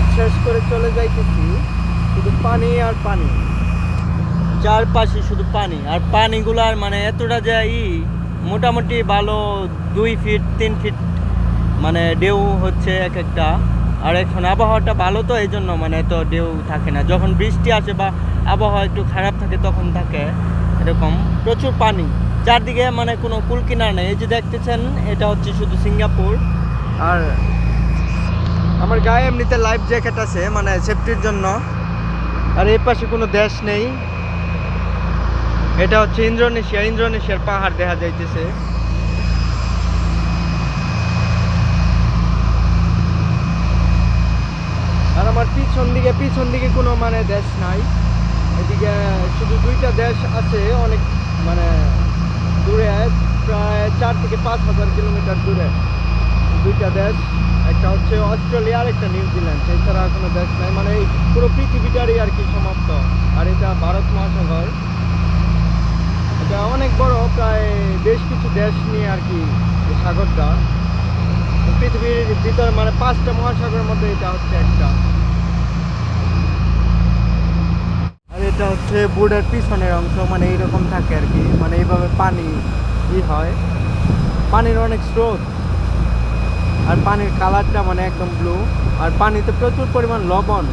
কাজ শেষ করে চলে যাইতেছি, শুধু পানি আর পানি। চারপাশে শুধু পানি, আর পানিগুলার মানে এতটা যে ই, মোটামুটি ভালো দুই ফিট, তিন ফিট মানে ডেউ হচ্ছে এক একটা। আর এখন আবহাওয়াটা ভালো তো এই জন্য মানে এত ডেউ থাকে না। যখন বৃষ্টি আসে বা আবহাওয়া একটু খারাপ থাকে, তখন থাকে এরকম প্রচুর পানি। চারদিকে মানে কোনো কুল কিনার নেই। এই যে দেখতেছেন, এটা হচ্ছে শুধু সিঙ্গাপুর। আর আমার গায়ে এমনিতে লাইফ জ্যাকেট আছে মানে সেফটির জন্য। আর এই পাশে কোনো দেশ নেই। এটা হচ্ছে ইন্দ্রনেশিয়া ইন্দ্রনেশিয়ার পাহাড় দেখা যাইতেছে। আর আমার পিছন দিকে পিছন দিকে কোনো মানে দেশ নাই। এদিকে শুধু দুইটা দেশ আছে, অনেক মানে দূরে, প্রায় চার থেকে পাঁচ হাজার কিলোমিটার দূরে। দুইটা দেশ, একটা হচ্ছে অস্ট্রেলিয়া আর একটা নিউজিল্যান্ড এছাড়া কোনো দেশ নাই মানে এই পুরো পৃথিবীটারই আর কি সমাপ্ত। আর এটা ভারত মহাসাগর। এটা অনেক বড়, প্রায় বেশ কিছু দেশ নিয়ে আর কি সাগরটা। পৃথিবীর ভিতরে মানে পাঁচটা মহাসাগরের মধ্যে এটা হচ্ছে একটা। আর এটা হচ্ছে বোর্ডের পিছনের অংশ মানে এইরকম থাকে আর কি। মানে এইভাবে পানি ই হয়। পানির অনেক স্রোত। আর পানির কালারটা মানে একদম ব্লু আর পানিতে প্রচুর পরিমাণ লবণ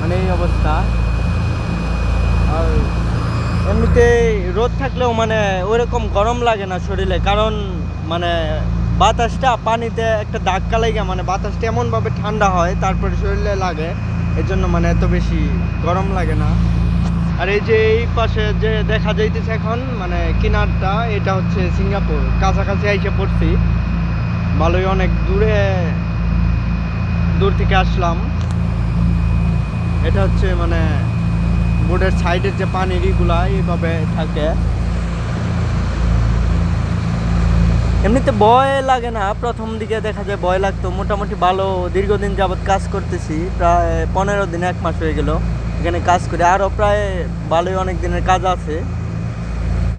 মানে এই অবস্থা। আর এমনিতে রোদ থাকলেও মানে ওইরকম গরম লাগে না শরীরে, কারণ মানে বাতাসটা পানিতে একটা ধাক্কা লেগে মানে বাতাসটা এমনভাবে ঠান্ডা হয়, তারপরে শরীরে লাগে। এর জন্য মানে এত বেশি গরম লাগে না। আর এই যে এই পাশে যে দেখা যাইতেছে এখন মানে কিনারটা, এটা হচ্ছে সিঙ্গাপুর। কাছাকাছি আইসে পড়ছি। ভালোই অনেক দূরে, দূর থেকে আসলাম। এটা হচ্ছে মানে বোর্ডের সাইডের যে পানির ইগুলা, এইভাবে থাকে। এমনিতে ভয় লাগে না, প্রথম দিকে দেখা যায় ভয় লাগতো। মোটামুটি ভালো, দীর্ঘদিন যাবৎ কাজ করতেছি, প্রায় পনেরো দিন, এক মাস হয়ে গেল। এখানে কাজ করে। আরও প্রায় ভালোই অনেক দিনের কাজ আছে।